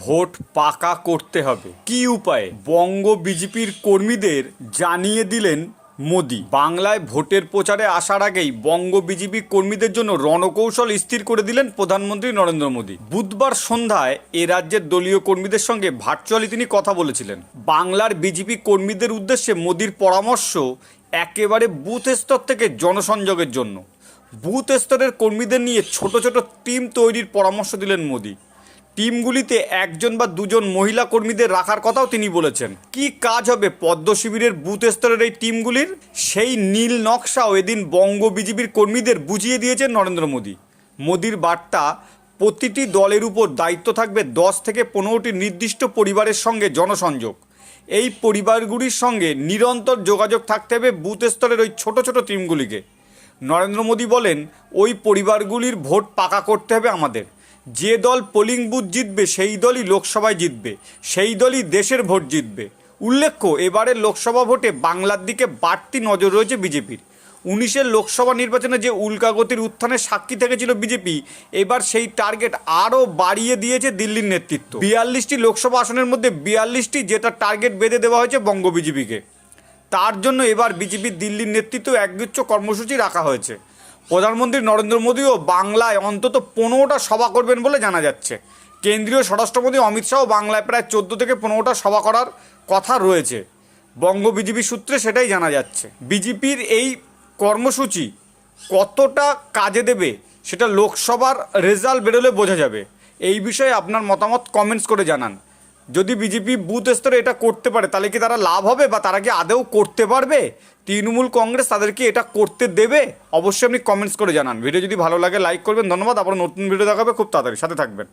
Vote পাকা করতে হবে। কি উপায়ে? বঙ্গ বিজেপির কর্মীদের জানিয়ে দিলেন মোদি। বাংলায় ভোটের প্রচারে আসার আগেই বঙ্গ বিজেপি কর্মীদের জন্য রণকৌশল স্থির করে দিলেন প্রধানমন্ত্রী নরেন্দ্র মোদী। বুধবার সন্ধ্যায় এ রাজ্যের দলীয় কর্মীদের সঙ্গে ভার্চুয়ালি তিনি কথা বলেছিলেন। বাংলার বিজেপি কর্মীদের উদ্দেশ্যে মোদির পরামর্শ একেবারে বুথ স্তর থেকে জনসংযোগের জন্য। বুথ স্তরের কর্মীদের নিয়ে ছোট ছোট টিম তৈরির পরামর্শ দিলেন মোদি। টিমগুলিতে একজন বা দুজন মহিলা কর্মীদের রাখার কথাও তিনি বলেছেন। কি কাজ হবে পদ্ম শিবিরের বুথ স্তরের এই টিমগুলির? সেই নীল নকশাও এদিন বঙ্গ বিজেপির কর্মীদের বুঝিয়ে দিয়েছেন নরেন্দ্র মোদী। মোদির বার্তা, প্রতিটি দলের উপর দায়িত্ব থাকবে দশ থেকে পনেরোটি নির্দিষ্ট পরিবারের সঙ্গে জনসংযোগ। এই পরিবারগুলির সঙ্গে নিরন্তর যোগাযোগ থাকতে হবে বুথ স্তরের ওই ছোট ছোট টিমগুলিকে। নরেন্দ্র মোদী বলেন, ওই পরিবারগুলির ভোট পাকা করতে হবে আমাদের। যে দল পোলিং বুথ জিতবে, সেই দলই লোকসভায় জিতবে, সেই দলই দেশের ভোট জিতবে। উল্লেখ্য, এবারের লোকসভা ভোটে বাংলার দিকে বাড়তি নজর রয়েছে বিজেপির। উনিশের লোকসভা নির্বাচনে যে উল্কাগতির উত্থানের সাক্ষী থেকেছিল বিজেপি, এবার সেই টার্গেট আরও বাড়িয়ে দিয়েছে দিল্লির নেতৃত্ব। বিয়াল্লিশটি লোকসভা আসনের মধ্যে বিয়াল্লিশটি যেটা টার্গেট বেঁধে দেওয়া হয়েছে বঙ্গ বিজেপিকে। তার জন্য এবার বিজেপির দিল্লির নেতৃত্ব একগুচ্ছ কর্মসূচি রাখা হয়েছে। প্রধানমন্ত্রী নরেন্দ্র মোদীও বাংলায় অন্তত পনেরোটা সভা করবেন বলে জানা যাচ্ছে। কেন্দ্রীয় স্বরাষ্ট্রমন্ত্রী অমিত শাহ বাংলায় প্রায় চোদ্দ থেকে পনেরোটা সভা করার কথা রয়েছে। বঙ্গ বিজেপি সূত্রে সেটাই জানা যাচ্ছে। বিজেপির এই কর্মসূচি কতটা কাজে দেবে সেটা লোকসভার রেজাল্ট বেরোলে বোঝা যাবে। এই বিষয়ে আপনার মতামত কমেন্টস করে জানান। যদি বিজেপি বুথ স্তরে এটা করতে পারে, তাহলে কি তারা লাভ হবে বা তারা কি আদেও করতে পারবে? তৃণমূল কংগ্রেস তাদেরকে এটা করতে দেবে? অবশ্যই আপনি কমেন্টস করে জানান। ভিডিও যদি ভালো লাগে লাইক করবেন। ধন্যবাদ। আবার নতুন ভিডিও দেখাবে। খুব তাড়াতাড়ি। সাথে থাকবেন।